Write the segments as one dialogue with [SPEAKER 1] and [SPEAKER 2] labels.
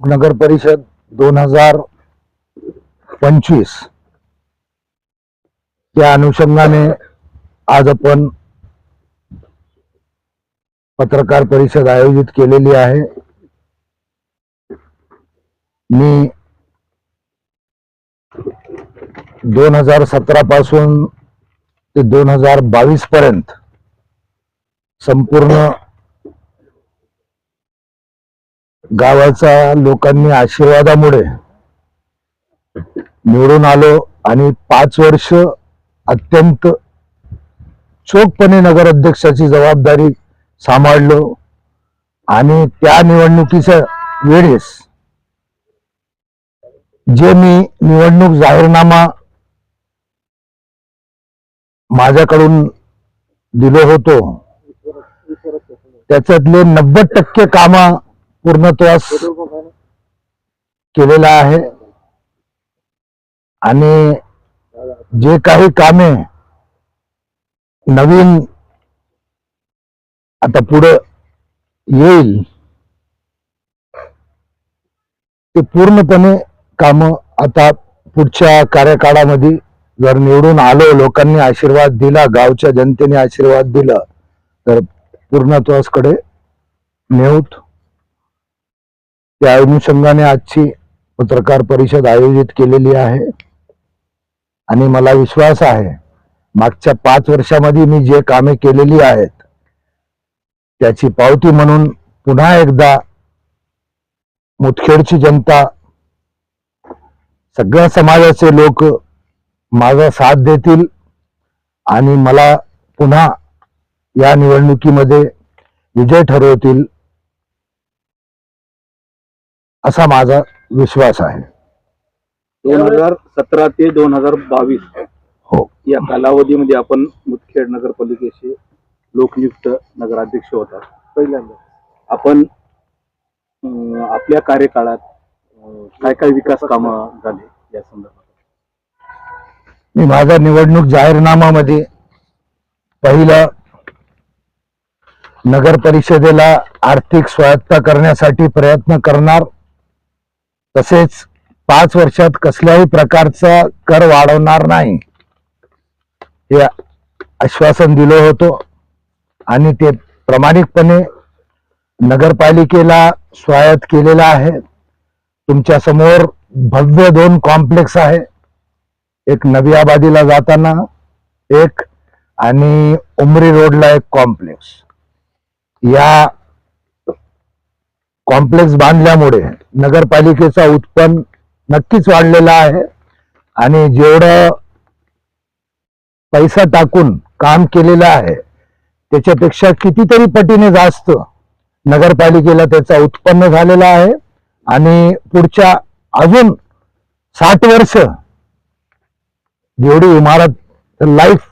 [SPEAKER 1] नगर परिषद दोन हजार पंचवीस. या अनुषंगाने आज आपण पत्रकार परिषद आयोजित केलेली आहे. मी दोन हजार सतरा पासून ते दोन हजार बावीस पर्यंत संपूर्ण गावाचा लोकांनी आशीर्वादामुळे निवडून आलो आणि पाच वर्ष अत्यंत चोखपणे नगराध्यक्षाची जबाबदारी सांभाळलो. आणि त्या निवडणुकीच्या वेळेस जे मी निवडणूक जाहीरनामा माझ्याकडून दिलो होतो त्याच्यातले नव्वद टक्के कामं पूर्णत्वास केलेला आहे. आणि जे काही कामे नवीन आता पुढे येईल ते पूर्णपणे काम आता पुढच्या कार्यकाळामध्ये जर निवडून आलो लोकांनी आशीर्वाद दिला गावच्या जनतेने आशीर्वाद दिला तर पूर्णत्वासकडे नेऊत. त्या अनुषंगाने आजची पत्रकार परिषद आयोजित केलेली आहे. आणि मला विश्वास आहे मागच्या पाच वर्षामध्ये मी जे कामे केलेली आहेत त्याची पावती म्हणून पुन्हा एकदा मुतखेडची जनता सगळ्या समाजाचे लोक माझा साथ देतील आणि मला पुन्हा या निवडणुकीमध्ये विजय ठरवतील असा माझा विश्वास आहे.
[SPEAKER 2] दोन हजार सतरा ते दोन हजार बावीस
[SPEAKER 1] हो.
[SPEAKER 2] या कालावधीमध्ये आपण मुदखेड नगरपालिकेचे लोकनियुक्त नगराध्यक्ष होता. पहिल्यांदा आपण आपल्या कार्यकाळात काय काय विकास कामं झाले या संदर्भात?
[SPEAKER 1] मी माझा निवडणूक जाहीरनामामध्ये पहिलं नगर परिषदेला आर्थिक स्वायत्ता करण्यासाठी प्रयत्न करणार तसेच पाच वर्षात कसल्याही प्रकारचा कर वाढवणार नाही. हे आश्वासन दिलं होतं आणि ते प्रामाणिकपणे नगरपालिकेला स्वायत्त केलेला आहे. तुमच्यासमोर भव्य दोन कॉम्प्लेक्स आहे. एक नवी आबादीला जाताना एक आणि उमरी रोडला एक कॉम्प्लेक्स. या कॉम्प्लेक्स बांधल्यामुळे नगरपालिकेचा उत्पन्न नक्कीच वाढलेला आहे. आणि जेवढं पैसा टाकून काम केलेलं आहे त्याच्यापेक्षा कितीतरी पटीने जास्त नगरपालिकेला त्याचा उत्पन्न झालेला आहे. आणि पुढच्या अजून साठ वर्ष जेवढी इमारत लाईफ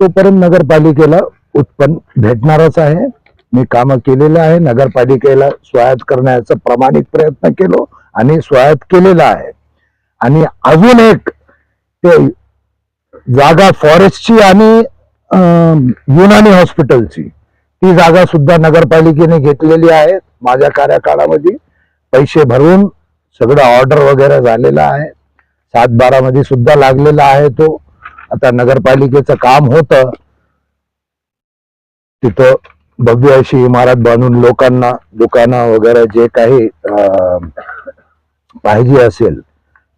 [SPEAKER 1] तोपर्यंत नगरपालिकेला उत्पन्न भेटणारच आहे. मी कामं केलेलं आहे. नगरपालिकेला स्वायत्त करण्याचा प्रामाणिक प्रयत्न केलो आणि स्वायत्त केलेला आहे. आणि अजून एक ते जागा फॉरेस्टची आणि युनानी हॉस्पिटलची. ती जागा सुद्धा नगरपालिकेने घेतलेली आहे. माझ्या कार्यकाळामध्ये पैसे भरून सगळं ऑर्डर वगैरे झालेलं आहे. सात बारामध्ये सुद्धा लागलेला आहे तो. आता नगरपालिकेचं काम होतं. तिथं भव्य अशी इमारत बांधून लोकांना दुकानं वगैरे जे काही पाहिजे असेल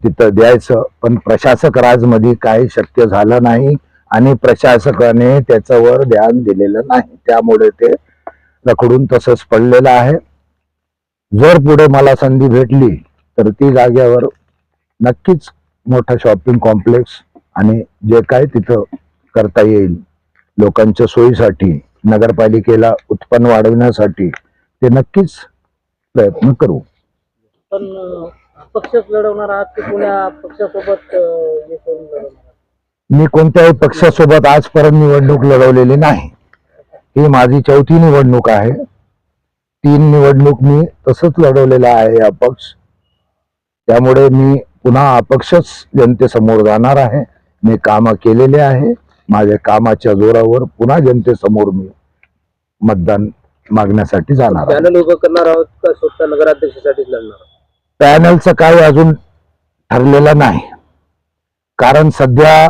[SPEAKER 1] तिथं द्यायचं. पण प्रशासक राजमध्ये काही शक्य झालं नाही आणि प्रशासकाने त्याच्यावर ध्यान दिलेलं नाही. त्यामुळे ते रखडून तसंच पडलेलं आहे. जर पुढे मला संधी भेटली तर ती जागेवर नक्कीच मोठा शॉपिंग कॉम्प्लेक्स आणि जे काय तिथं करता येईल लोकांच्या सोयीसाठी नगरपालिकेला उत्पन्न वाढवण्यासाठी ते नक्कीच प्रयत्न करू.
[SPEAKER 3] पण अं, अपक्षच लढवणार आहात की पुण्या पक्षासोबत हे करून लढवणार?
[SPEAKER 1] मी कोणत्याही पक्षासोबत आजपर्यंत निवडणूक लढवलेली नाही. ही माझी चौथी निवडणूक आहे. तीन निवडणूक मी तसंच लढवलेला आहे अपक्ष त्यामुळे मी पुन्हा अपक्षच जनतेसमोर जाणार आहे. मी कामं केलेले आहे. माझ्या कामाच्या जोरावर पुन्हा जनतेसमोर मी मतदान मागण्यासाठी जाणार.
[SPEAKER 3] पॅनल उभं करणार आहोत का स्वतः नगराध्यक्षासाठीच लढणार आहोत?
[SPEAKER 1] पॅनलचं काही अजून ठरलेलं नाही कारण सध्या